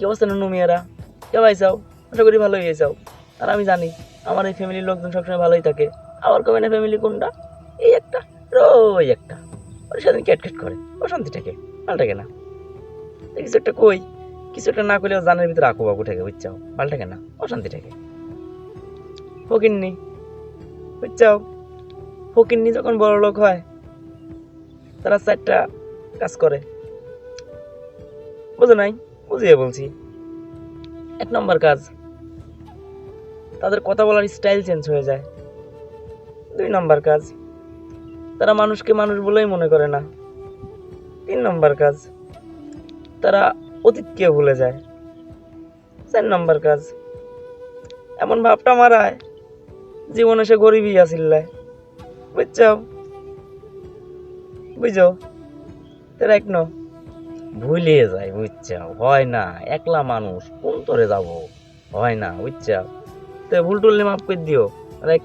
কি অবস্থা নুনু মিয়ারা কে পাইছাও আশা করি ভালোই হয়েছাও আর আমি জানি, আমার এই ফ্যামিলির লোকজন সবসময় ভালোই থাকে। আবার কবে না ফ্যামিলি কোনটা? এই একটা, ওই একটা। ওর সাথে ক্যাটক্যাট করে, অশান্তি থাকে পাল্টাকে না। কিছু একটা কই, কিছু একটা না করলেও জানের ভিতরে আঁকু বাকু থাকে বুঝছাও পাল্টাকে না, অশান্তি থাকে ফকিন্নি বুঝছাও ফকিন্নি যখন বড় লোক হয়, তারা চারটা কাজ করে। বুঝো নাই? বুঝিয়ে বলছি। এক নম্বর কাজ, তাদের কথা বলার স্টাইল চেঞ্জ হয়ে যায়। দুই নম্বর কাজ, তারা মানুষকে মানুষ বলেই মনে করে না। তিন নম্বর কাজ, তারা অতীতকে ভুলে যায়। চার নম্বর কাজ, এমন ভাবটা মারায়, জীবনে সে গরিবই আসিল্লায় বুঝছাও বুঝো? তারা এক ন ভুলে যায় বুঝছাও হয় না, একলা মানুষ, কোন তরে যাব? হয় না বুঝছাও তো ভুল টুললে মাফ করে দিও। রাখ